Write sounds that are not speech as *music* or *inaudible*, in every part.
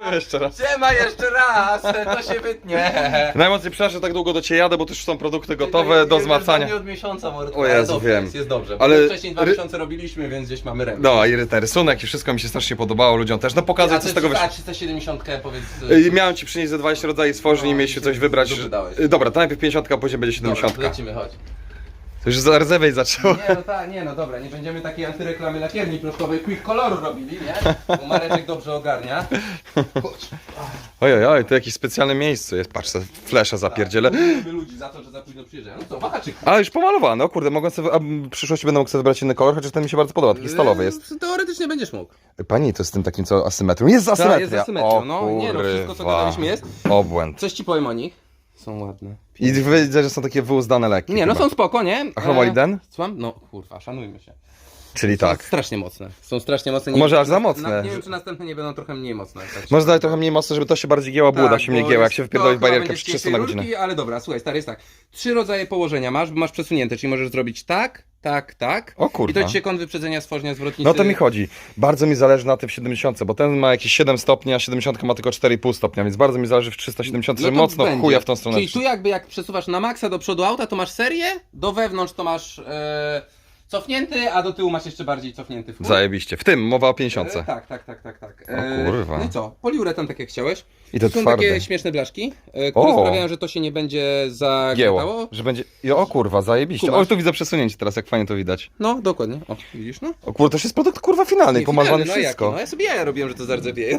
*laughs* Jeszcze raz. Siema jeszcze raz, to się wytnie. *laughs* Najmocniej przepraszam, że tak długo do ciebie jadę, bo to już są produkty gotowe do zmacania. Nie od miesiąca, mord. O Jezu, dobrze wiem. Jest, jest dobrze. Ale Ale wcześniej dwa ry- miesiące robiliśmy, więc gdzieś mamy rękę. No i ten rysunek i wszystko mi się strasznie podobało, ludziom też. No pokazuj A co z tego wyszło. 370 powiedz. Y, Miałem ci przynieść ze 20 rodzajów stworzeń i No, mieliście i coś się wybrać. dupy dałeś. Y, Dobra, to najpierw 50, a później będzie Dobra, 70. lecimy, chodź. To już za rdzewej zaczęło. Nie no tak, nie no dobra, nie będziemy takiej antyreklamy lakierni proszkowej quick koloru robili, nie? Bo Mareczek dobrze ogarnia. Oj, oj, oj, to jakieś specjalne miejsce jest. Patrz, te flesze zapierdzielę. Lubimy ludzi za to, że za późno przyjeżdżają. No co, wahaczyk. A, już pomalowane, o kurde, mogę sobie, a w przyszłości będę mógł sobie wybrać inny kolor, chociaż ten mi się bardzo podoba, taki stalowy jest. Yy, Teoretycznie będziesz mógł. Pani, to z tym takim co asymetrią. Jest Tak, asymetria. jest asymetria, O no. Nie no, wszystko, co kurwa. gadaliśmy, jest. Obłęd. Coś ci powiem o nich. Są ładne. I widzę, że są takie wyuzdane leki. Nie, no chyba. są spoko, nie? A chromoliden? E, Słucham? No kurwa, szanujmy się. Czyli Są tak. strasznie mocne. Są strasznie mocne. Może wiem, aż czy za mocne. Na, nie wiem, czy następne nie będą trochę mniej mocne. Tak Może dać trochę mniej mocno, żeby to się bardziej gięła błuda, Tak, się mniej bo gięła, jak się wypierdoli w barierkę przy 300 na godzinę. rurki, Ale dobra, słuchaj, stary, jest tak. Trzy rodzaje położenia masz, masz przesunięte, czyli możesz zrobić tak, tak, tak. O I kurwa. to ci się kąt wyprzedzenia stworzenia zwrotnicy. No to mi chodzi. Bardzo mi zależy na tym w 70, bo ten ma jakieś 7 stopni, a 70 ma tylko 4,5 stopnia, więc bardzo mi zależy w 370, No że to mocno będzie. chuja w tą stronę. Czyli tu jakby jak przesuwasz na maksa do przodu auta, to masz serię, do wewnątrz to masz e, cofnięty, a do tyłu masz jeszcze bardziej cofnięty w. Zajebiście. W tym mowa o 50. E, tak, tak, tak, tak, tak. O kurwa. No i co? Poliuretan tak jak chciałeś. I to są twarde. takie śmieszne blaszki, e, które O. sprawiają, że to się nie będzie Gieło. Że będzie. I o kurwa, zajebiście. Kumasz. O, tu widzę przesunięcie teraz, jak fajnie to widać. No, dokładnie. O, widzisz, no? O kurwa, to już jest produkt kurwa finalny, pomalowany no wszystko. Jaki? No ja sobie ja robiłem, że to zardzewieje.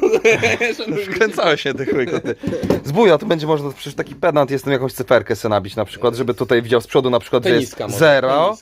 *laughs* Wkręcałeś się ty chujko, ty. Z buja to będzie można, przecież taki pedant jest, tam jakąś cyferkę sobie nabić na przykład, żeby tutaj widział z przodu na przykład, że jest może, zero.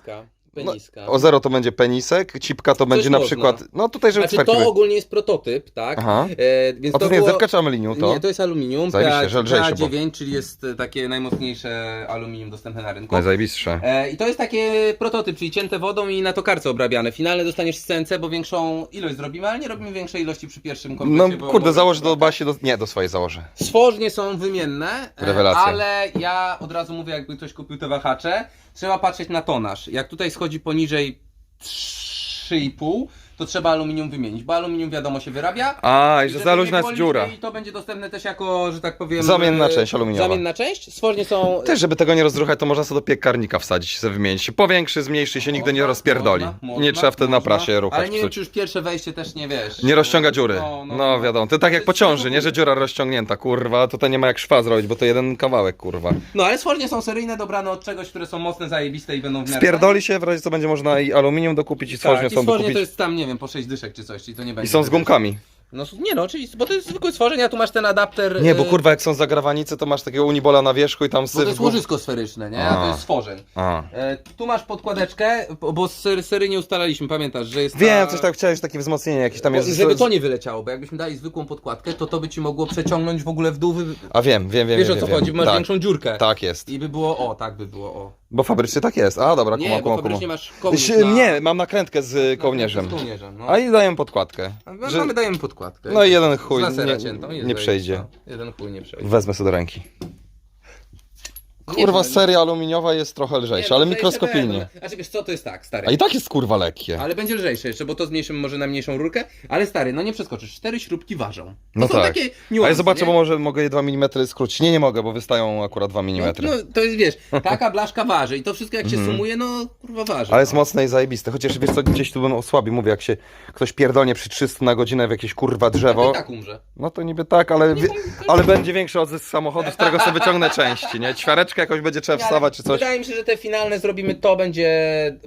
Peniska. Peniska. O zero to będzie penisek, cipka to będzie na można. przykład, no tutaj żeby Znaczy to były. ogólnie jest prototyp, tak? Aha. E, więc A to, to nie było... zewka czy aluminium to? Nie, to jest aluminium, Zajebiście, że lżejsze, bo- PA9, czyli jest takie najmocniejsze aluminium dostępne na rynku. Najzajebistsze. E, I to jest takie prototyp, czyli cięte wodą i na tokarce obrabiane. Finalne dostaniesz z CNC, bo większą ilość zrobimy, ale nie robimy większej ilości przy pierwszym komplecie. No bo kurde, mogę- założę do basi, do... nie, do swojej założę. Stworznie są wymienne, e, Rewelacja. ale ja od razu mówię, jakby ktoś kupił te wahacze, trzeba patrzeć na tonaż. Jak tutaj schodzi poniżej 3,5, to trzeba aluminium wymienić, bo aluminium wiadomo się wyrabia. A, i że za luźna jest dziura. liczby I to będzie dostępne też jako, że tak powiem... Zamienna e, część aluminiowa. Zamienna część. Stworznie są... Też, żeby tego nie rozruchać, to można sobie do piekarnika wsadzić, sobie wymienić. Powiększy, zmniejszy się, nigdy nie Można, rozpierdoli. można, I nie można, trzeba wtedy na można, prasie ruchać. Ale nie wiem, czy już pierwsze wejście też nie wiesz. Nie rozciąga dziury. No, no, No wiadomo, to tak jak po ciąży, nie, że dziura rozciągnięta, kurwa, tutaj nie ma jak szwa zrobić, bo to jeden kawałek, kurwa. No ale stworznie są seryjne, dobrane od czegoś, które są mocne, zajebiste i będą w Spierdoli się, w razie co będzie można i aluminium dokupić i stworznie tak, są dokupić. to jest tam, nie wiem, po 6 dyszek czy coś, czyli to nie będzie... I są z gumkami. No nie no, czyli, bo to jest zwykłe stworzenie, a tu masz ten adapter... Nie, bo e, kurwa jak są zagrawanice, to masz takiego unibola na wierzchu i tam Bo to syf. jest łożysko sferyczne, nie? A to jest stworzeń. A. E, tu masz podkładeczkę, bo- z sery, sery nie ustalaliśmy, pamiętasz, że jest Wiem, ta... coś tak chciałeś, takie wzmocnienie jakieś tam Bo, jest. żeby to nie wyleciało, bo jakbyśmy dali zwykłą podkładkę, to to by ci mogło przeciągnąć w ogóle w dół. Wy... A wiem, wiem, wiem. Wiesz wiem, o co wiem. chodzi, masz tak, większą dziurkę. Tak jest. I by było o, tak by było o. Bo fabrycznie tak jest. A dobra, Nie, kuma, bo kuma, fabrycznie kuma. masz kołnierz na... Nie, mam nakrętkę z kołnierzem. Z kołnierzem, no. A i daję podkładkę. A Że... Mamy, dajemy podkładkę. No i jeden chuj nie- nie przejdzie. Jeden chuj nie przejdzie. Wezmę sobie do ręki. Kurwa, no, seria aluminiowa jest trochę lżejsza, no, ale jeszcze mikroskopijnie. no, Znaczy wiesz co, to jest tak, stary. A i tak jest kurwa lekkie. Ale będzie lżejsze jeszcze, bo to zmniejszymy może na mniejszą rurkę. Ale stary, no nie przeskoczysz. Cztery śrubki ważą. To No są tak. takie A niuanse, ja zobaczę, nie? bo może mogę je 2 mm skrócić. Nie, nie mogę, bo wystają akurat 2 mm. No, no to jest, wiesz, *laughs* taka blaszka waży i to wszystko jak się sumuje, no kurwa waży. Mhm. Ale jest no. mocne i zajebiste. Chociaż wiesz co, gdzieś tu bym osłabił. Mówię, jak się ktoś pierdolnie przy 300 na godzinę w jakieś kurwa drzewo. I tak umrze. No to niby tak, ale, ale będzie większy odzysk samochodu, z którego sobie wyciągnę części, nie? Ćwiareczkę jakoś będzie trzeba wstawać czy coś. Wydaje mi się, że te finalne zrobimy, to będzie,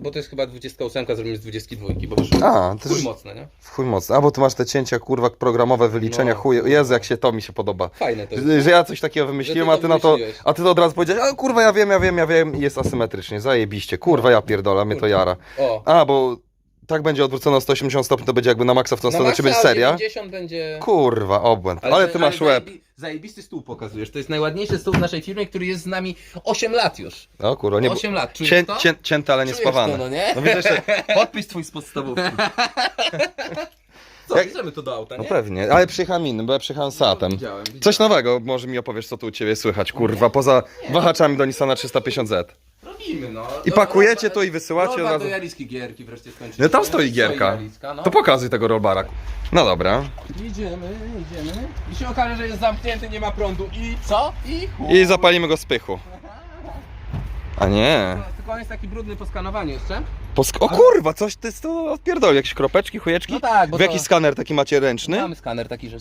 bo to jest chyba 28, zrobimy z 22, bo wyszło A, to chuj jest mocne, nie? w chuj mocno. A bo tu masz te cięcia, kurwa, programowe wyliczenia, No. chuj. Jezu, jak się to mi się podoba. Fajne to jest. Że, że ja coś takiego wymyśliłem, Że a ty ty to na to, wymyśliłeś. a ty to od razu powiedziałeś, a kurwa, ja wiem, ja wiem, ja wiem i jest asymetrycznie, zajebiście. Kurwa, ja pierdolę, mnie to jara. O. A, bo tak będzie odwrócone o 180 stopni, to będzie jakby na maksa w tą Na stronę, czy maksa będzie seria? 90 będzie... Kurwa, obłęd. Ale, ty masz łeb. zajebi- Zajebisty stół pokazujesz. To jest najładniejszy stół w naszej firmie, który jest z nami 8 lat już. O kurwa, nie 8 lat. Czujesz cię, to? cię, cięte, ale nie Czujesz spawane. to, no nie? No widzę, że *laughs* podpis twój z podstawówki. Co, *laughs* Jak- bierzemy to do auta, No nie? pewnie, ale przyjechałem innym, bo ja przyjechałem Seatem. Widziałem, widziałem. Coś nowego, może mi opowiesz, co tu u ciebie słychać, kurwa, poza wahaczami do Nissana 350Z. Robimy no. I pakujecie to i wysyłacie od razu. do Jariski gierki wreszcie skończyliśmy. No tam stoi gierka. Jariska, no. To pokazuj tego rollbara. No dobra. Idziemy, idziemy. I się okaże, że jest zamknięty, nie ma prądu. I co? I chuj. I zapalimy go z pychu. A nie. Tylko on jest taki brudny po skanowaniu jeszcze. Posk- o kurwa, coś ty to odpierdoli. Jakieś kropeczki, chujeczki? No tak, bo W jaki to- skaner taki macie ręczny? Mamy skaner taki, że...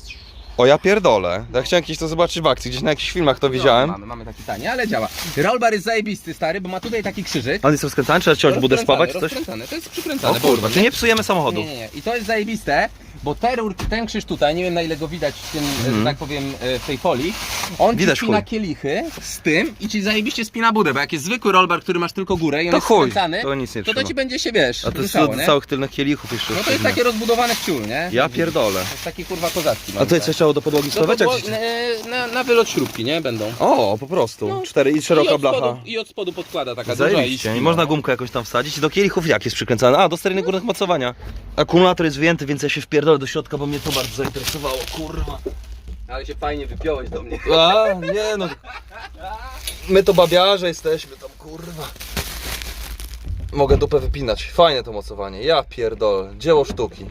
O ja pierdolę. Ja chciałem kiedyś to zobaczyć w akcji. Gdzieś na jakichś filmach to widziałem. No, mamy, mamy taki tani, ale działa. Rollbar jest zajebisty, stary, bo ma tutaj taki krzyżyk. On jest rozkręcany, trzeba budę spawać, czy coś? Rozkręcany, to jest O przykręcane. kurwa, czy nie psujemy samochodu? Nie, nie, nie. I to jest zajebiste, bo te rurki, ten krzyż tutaj, nie wiem na ile go widać w tym, że tak powiem, e, w tej folii, on Mhm. Widać ci spina chuj. kielichy z tym i ci zajebiście spina budę, bo jak jest zwykły rollbar, który masz tylko górę i on To jest chuj, skręcany, to nic nie to to trzyma. ci będzie się, wiesz, A to jest ruszało, do nie? całych tylnych kielichów jeszcze. No to jest takie rozbudowane w ciul, nie? Ja pierdolę. To jest taki kurwa kozacki. A to jest coś trzeba do podłogi no, bo, jak- e, na, na wylot śrubki, nie? Będą. O, po prostu. No. Cztery i I szeroka od, spodu, blacha. I od spodu podkłada taka duża i Zajebiście. I można gumkę jakąś tam wsadzić. Do kielichów jak jest przykręcany? A, do steryny górnych mocowania. Akumulator jest wyjęty, więc ja się wpierdolę do środka, bo mnie to bardzo zainteresowało. Kurwa. Ale się fajnie wypiąłeś do mnie. A, nie no. My to babiarze jesteśmy tam, kurwa. Mogę dupę wypinać. Fajne to mocowanie. Ja pierdolę. Dzieło sztuki.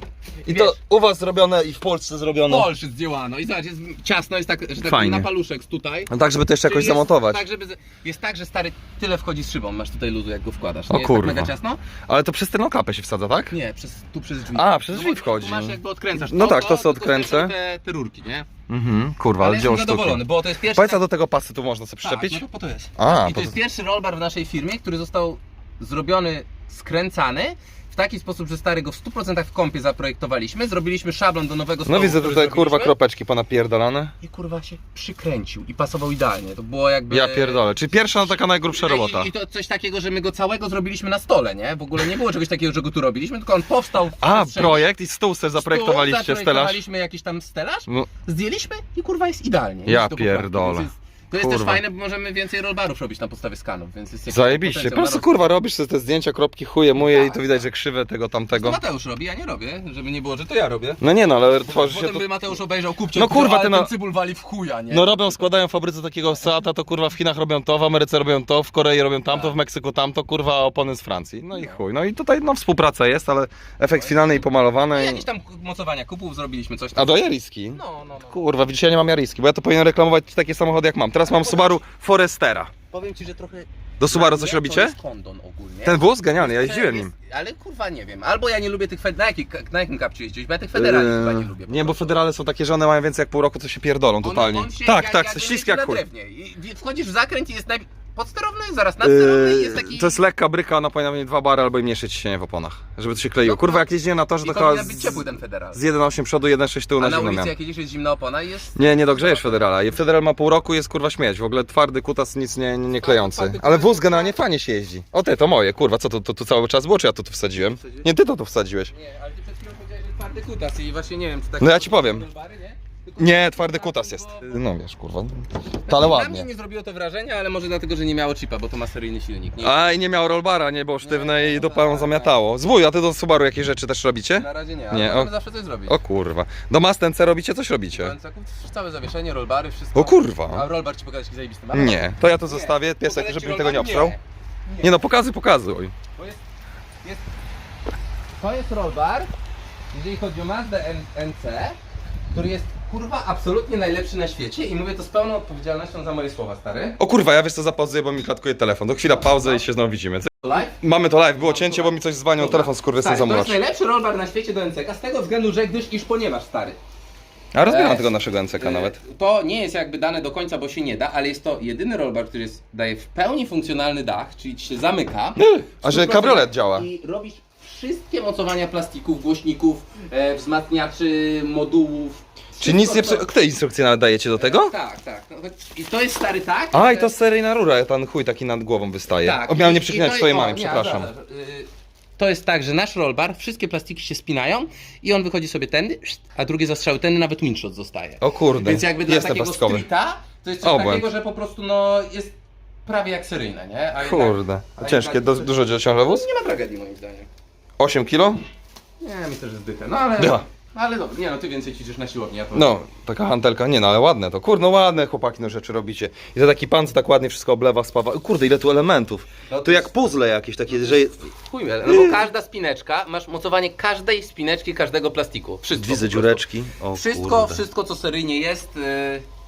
I to Wiesz- u was zrobione i w Polsce zrobione. Polszy zdziałano i zobacz, jest ciasno, jest tak, że tak No. Fajnie. na paluszek tutaj. No tak, żeby to jeszcze jakoś jest zamontować. Tak, żeby, jest tak, że stary tyle wchodzi z szybą, masz tutaj luzu jak go wkładasz. O nie jest kurwa. tak mega ciasno? Ale to przez tylną klapę się wsadza, tak? Nie, przez, tu przez drzwi. A, przez No drzwi bo wchodzi. Tu masz jakby odkręcasz No tak, to tylko sobie odkręcę. Te, te rurki, nie? Mhm, kurwa, Ale ale dzieło jestem sztuki. zadowolony, bo to jest pierwszy... Powiedz, a do tego pasy tu można sobie tak, przyczepić? no to po to jest. A, I po to jest pierwszy rollbar w naszej firmie, który został zrobiony, skręcany w taki sposób, że stary go w 100% w kąpie zaprojektowaliśmy, zrobiliśmy szablon do nowego No stołu, widzę który tutaj kurwa zrobiliśmy. kropeczki ponapierdolane. I kurwa się przykręcił i pasował idealnie. To było jakby. Ja pierdolę. Czyli pierwsza taka najgrubsza robota. I, I to coś takiego, że my go całego zrobiliśmy na stole, nie? W ogóle nie było czegoś takiego, że go tu robiliśmy, tylko on powstał w A, przestrzeni. projekt i stół sobie zaprojektowaliście, stelaż. Zaprojektowaliśmy jakiś tam stelaż, No, zdjęliśmy i kurwa jest idealnie. Ja pierdolę. więc jest- To jest też Kurwa. fajne, bo możemy więcej rollbarów robić na podstawie skanów, więc jest jakiś zajebiście. Po prostu kurwa robisz sobie te zdjęcia, kropki chuje, muje i Tak. to widać, że krzywe tego To tamtego. Mateusz robi, ja nie robię, żeby nie było, że to ja robię. No nie no, ale tworzy się Potem to... by Mateusz obejrzał kupcie, No kurwa, ale ty ten no- cybul wali w chuja, nie? No robią, składają w fabryce takiego Seata, to kurwa w Chinach robią to, w Ameryce robią to, w Korei robią tamto, Tak. w Meksyku tamto, kurwa a opony z Francji. No i chuj. No i tutaj no współpraca jest, ale efekt finalny i No pomalowany. jakieś I... tam mocowania kupów zrobiliśmy, coś tam. A do Jariski? No, no, no. Kurwa, widzicie, ja nie mam Jariski, bo ja to powinien reklamować takie samochody jak mam. Teraz mam Subaru Forestera. Powiem ci, że trochę... Do Subaru coś robicie? To jest kondon ogólnie. Ten wóz? Genialny, ja jeździłem nim. Ale kurwa nie wiem. Albo ja nie lubię tych fed... Na, jaki, na jakim kapciu jeździłeś? Bo ja tych federali chyba nie lubię. po Nie, bo prostu. federale są takie, że one mają więcej jak pół roku, to się pierdolą One- totalnie. on się tak, jak- tak, jakby śliskie jak chuj. drewnie. I wchodzisz w zakręt i jest naj... podsterowny, zaraz nadsterowny i jest Yy, taki... To jest lekka bryka, ona powinna mieć dwa bary albo i mniejsze ciśnienie w oponach, żeby to się kleiło. No, Kurwa, no. jak jeździłem na torze, I to chyba powinien być z, ciepły ten federal. z 1.8 przodu, 1.6 tyłu A na na zimno ulicy miałem. jak jedziesz jest zimna opona i jest... Nie, nie dogrzejesz federala. Federal ma pół roku i jest kurwa śmieć. W ogóle twardy kutas, nic nie, nie, nie klejący. Ale wóz generalnie fajnie się jeździ. O ty, to moje, kurwa, co to, to, to cały czas było, czy ja to tu wsadziłem? Nie, ty to tu wsadziłeś. Nie, ale ty przed chwilą powiedziałeś, że twardy kutas i właśnie nie wiem, czy tak... No ja ci powiem. Bary, nie? Nie, twardy kutas jest. No wiesz, kurwa. To ale Na mnie ładnie. nie zrobiło to wrażenia, ale może dlatego, że nie miało chipa, bo to ma seryjny silnik. Nie? A i nie miał rollbara, nie było sztywne i dupa ją zamiatało. Zwój, a ty do Subaru jakieś rzeczy też robicie? Na razie nie, Nie, ale możemy o- zawsze coś zrobić. O kurwa. Do Mastence robicie? Coś robicie? Końcaków, Całe zawieszenie, rollbary, wszystko. O kurwa. A rollbar ci pokazać jaki zajebisty ma? Nie, to ja to zostawię, piesek, ci żeby mi tego nie rollbar? Nie. Nie no, pokazuj, pokazuj. Bo jest, jest, to jest rollbar, jeżeli chodzi o Mazda N- NC, który jest kurwa absolutnie najlepszy na świecie i mówię to z pełną odpowiedzialnością za moje słowa, stary. O kurwa, ja wiesz co zapauzuję, bo mi klatkuje telefon. Do chwila pauzę i się znowu widzimy. Live? Mamy to live, było cięcie, bo mi coś dzwonił, telefon skurwysyn Stary, to zamulacz. jest najlepszy rollbar na świecie do NCK z tego względu, że gdyż iż ponieważ, stary. A rozbieram E, tego naszego NCK Y, nawet. To nie jest jakby dane do końca, bo się nie da, ale jest to jedyny rollbar, który jest, daje w pełni funkcjonalny dach, czyli ci się zamyka. *laughs* A że 100% kabriolet działa. I robisz wszystkie mocowania plastików, głośników, e, wzmacniaczy, modułów. Czy nic nie psu... Kto instrukcje nawet dajecie do tego? Tak, tak. No, I to jest stary tak. A, i to seryjna rura, ten chuj taki nad głową wystaje. tak. O, miałem nie i przeklinać to- swojej o, nie, przepraszam. dobra, y, To jest tak, że nasz rollbar, wszystkie plastiki się spinają i on wychodzi sobie tędy, a drugie zastrzały tędy, nawet windshot zostaje. O kurde, Więc jakby dla jestem takiego plastikowy. streeta, to jest coś Obłęd. takiego, że po prostu no jest prawie jak seryjne, nie? A jednak- Kurde. a Ciężkie, jednak- du dużo ciągle wóz? Nie ma tragedii moim zdaniem. 8 kilo? Nie, myślę, że zdychę. No ale Ja. No ale dobra, nie no, ty więcej ćwiczysz na siłowni, ja to... No, taka hantelka, nie no, ale ładne to. Kurde, no ładne chłopaki, no rzeczy robicie. I to taki pan, co tak ładnie wszystko oblewa, spawa. Kurde, ile tu elementów. No To jak puzzle jakieś takie, że... Chuj mnie, no bo każda spineczka, masz mocowanie każdej spineczki, każdego plastiku. Wszystko. Widzę prostu. dziureczki. O, Wszystko, kurde. wszystko co seryjnie jest, y,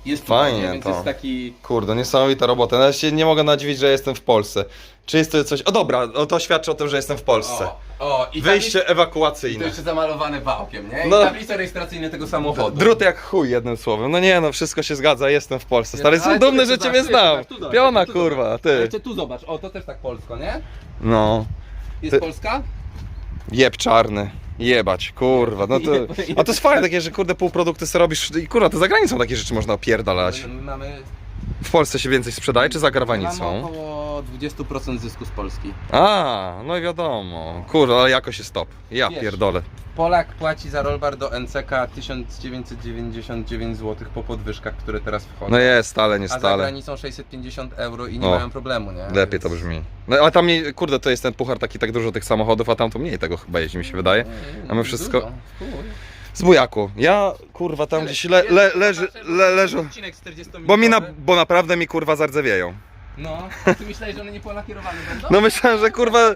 jest Fajnie to. jest taki... Kurde, niesamowita robota. No, Ja się nie mogę nadziwić, że jestem w Polsce. Czy jest to coś... O dobra, o, to świadczy o tym, że jestem w Polsce. O, o i Wyjście tablic- I to ewakuacyjne. jeszcze zamalowane wałkiem, nie? I No. tablice rejestracyjne tego samochodu. Drut jak chuj, jednym słowem. No nie no, wszystko się zgadza, jestem w Polsce. Stary, jestem dumny, że ciebie znam. tu zobacz, Piona tu kurwa, ty. Jeszcze tu zobacz, o to też tak polsko, nie? No, Jest Ty- Polska? jeb czarny. Jebać, kurwa, no to... *laughs* A to jest fajne takie, że kurde półprodukty sobie robisz i kurwa, to za granicą takie rzeczy można opierdalać. My mamy, W Polsce się więcej sprzedaje, czy za mamy granicą? około 20% zysku z Polski. A, no i wiadomo. Kurwa, ale jakoś jest top. Ja Wiesz. pierdolę. Polak płaci za rollbar do NCK 1999 zł po podwyżkach, które teraz wchodzą. No jest, stale, nie A za stale. granicą 650 euro i nie O, mają problemu, nie? Lepiej to Więc- brzmi. No ale tam mniej, kurde, to jest ten puchar taki tak dużo tych samochodów, a tam to mniej tego chyba jeździ, mi się wydaje. A my wszystko- Dużo. Chuj. Z bujaku. Ja, kurwa, tam gdzieś le, le, leży, le. Odcinek 40 Bo mi na, bo naprawdę mi kurwa zardzewieją. No, a ty myślałeś, że one nie polakierowane będą? No myślałem, że kurwa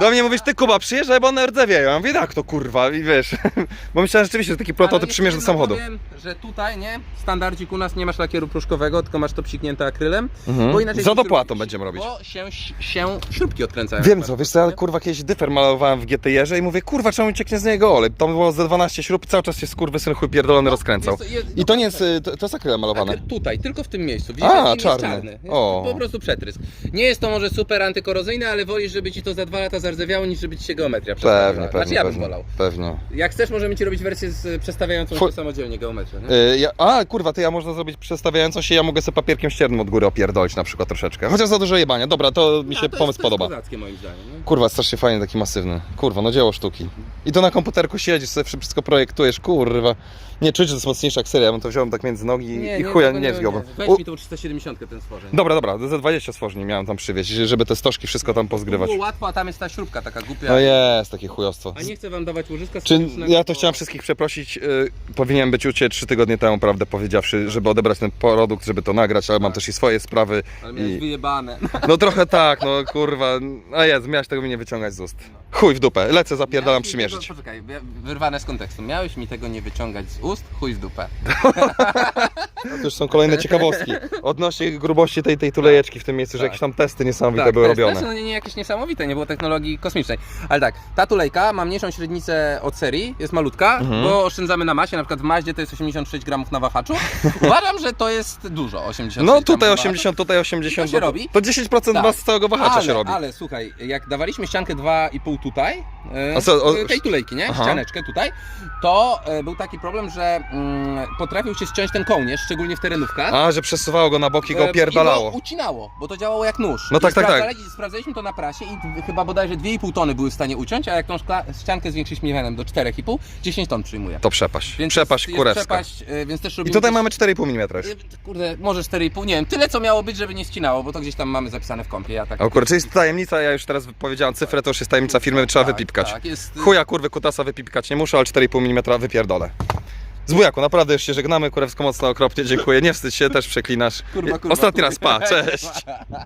do mnie mówisz, ty Kuba, przyjeżdżaj, bo one rdzewieją. Ja mówię, jak to kurwa, i wiesz. *laughs* Bo myślałem rzeczywiście, że taki prototyp Ale przymierz do samochodu. Powiem, że tutaj, nie? Standardzik u nas nie masz lakieru pruszkowego, tylko masz to psiknięte akrylem. Mhm. Bo inaczej Za się dopłatą będziemy robić. Bo się, się śrubki odkręcają. Wiem co, wiesz co, ja kurwa kiedyś dyfer malowałem w GTR-ze i mówię, kurwa, czemu cieknie z niego olej? Tam było ze 12 śrub, cały czas się skurwysyn chuj pierdolony rozkręcał. Jest, jest, I to nie jest, y, to, to jest akrylem malowane. Akryl tutaj, tylko w tym miejscu. Widzisz, A, czarny. Czarny. O. Po prostu przetrysk. Nie jest to może super antykorozyjne, ale wolisz, żeby ci to za dwa lata zardzewiało, niż żeby ci się geometria przestawiała. Pewnie, Znaczy pewnie, ja bym pewnie, wolał. pewnie. Jak chcesz, możemy ci robić wersję z przestawiającą Fu- się samodzielnie geometrię. Nie? Y, ja, a, kurwa, ty ja można zrobić przestawiającą się, ja mogę sobie papierkiem ściernym od góry opierdolić na przykład troszeczkę. Chociaż za dużo jebania. Dobra, to mi A, się to pomysł jest, to podoba. Jest moim zdaniem. Nie? Kurwa, strasznie fajny, taki masywny. Kurwa, no dzieło sztuki. I to na komputerku siedzisz, sobie wszystko projektujesz, kurwa. Nie czuć, że to jest mocniejsza jak seria, ja bym to wziąłem tak między nogi i chuja nie. Weź U- mi tą 370 ten stworzeń. Dobra, dobra, ze 20 stworzni miałem tam przywieźć, żeby te stożki wszystko tam pozgrywać. Było łatwo, a tam jest ta śrubka taka głupia. No jest takie chujostwo. A nie chcę wam dawać łożyska Czy ja to chciałem wszystkich przeprosić, powinien być u Ciebie 3 tygodnie temu, prawdę powiedziawszy, żeby odebrać ten produkt, żeby to nagrać, ale mam też i swoje sprawy. Ale miałeś I... wyjebane. No trochę tak, no kurwa, a jest, miałeś tego mi nie wyciągać z ust. Chuj w dupę, lecę, zapierdalam Miałeś mi przymierzyć. Tego, poczekaj, ja- wyrwane z kontekstu. Miałeś mi tego nie wyciągać z ust, chuj w dupę. *laughs* To już są kolejne ciekawostki. Odnośnie grubości tej, tej tulejeczki w tym miejscu, że Tak. jakieś tam testy niesamowite tak, były to jest robione. też, no, nie, nie jakieś niesamowite, nie było technologii kosmicznej. Ale tak, ta tulejka ma mniejszą średnicę od serii, jest malutka, Mhm. bo oszczędzamy na masie, na przykład w Maździe to jest 86 gramów na wahaczu. *laughs* Uważam, że to jest dużo, 86 No gramów tutaj na 80, tutaj 80. I to się robi? To 10% Tak. was całego wahacza ale, się robi. Ale słuchaj, jak dawaliśmy ściankę 2,5 tutaj, e, A co, o- tej tulejki, nie? Aha. Ścianeczkę tutaj, to e, był taki problem, że mm, potrafił się ściąć ten kołnierz, szczególnie w terenówkach. A, że przesuwało go na boki i go E, I opierdalało. go ucinało, bo to działało jak nóż. No I tak, tak, tak. sprawdzali- Sprawdzaliśmy to na prasie i chyba bodajże 2,5 tony były w stanie uciąć, a jak tą szkla- ściankę zwiększyliśmy mianem do 4,5, 10 ton przyjmuje. To przepaść. Więc przepaść jest, kurewska. Jest przepaść, e, więc też I robimy tutaj też- mamy 4,5 mm. e, Kurde, może 4,5, nie wiem, tyle co miało być, żeby nie ścinało, bo to gdzieś tam mamy zapisane w kompie, ja tak... O kurczę, jest tajemnica, ja już teraz powiedziałem cyfrę, to już jest tajemnica firmy, trzeba tak, wypipkać. Tak, jest... Chuja kurwy kutasa wypipkać nie muszę, ale 4,5 mm wypierdolę. Z bujaku, naprawdę już się żegnamy, kurewsko mocno okropnie dziękuję, nie wstydź się, też przeklinasz. Kurwa, kurwa, Ostatni kurwa. raz, pa, *laughs* cześć.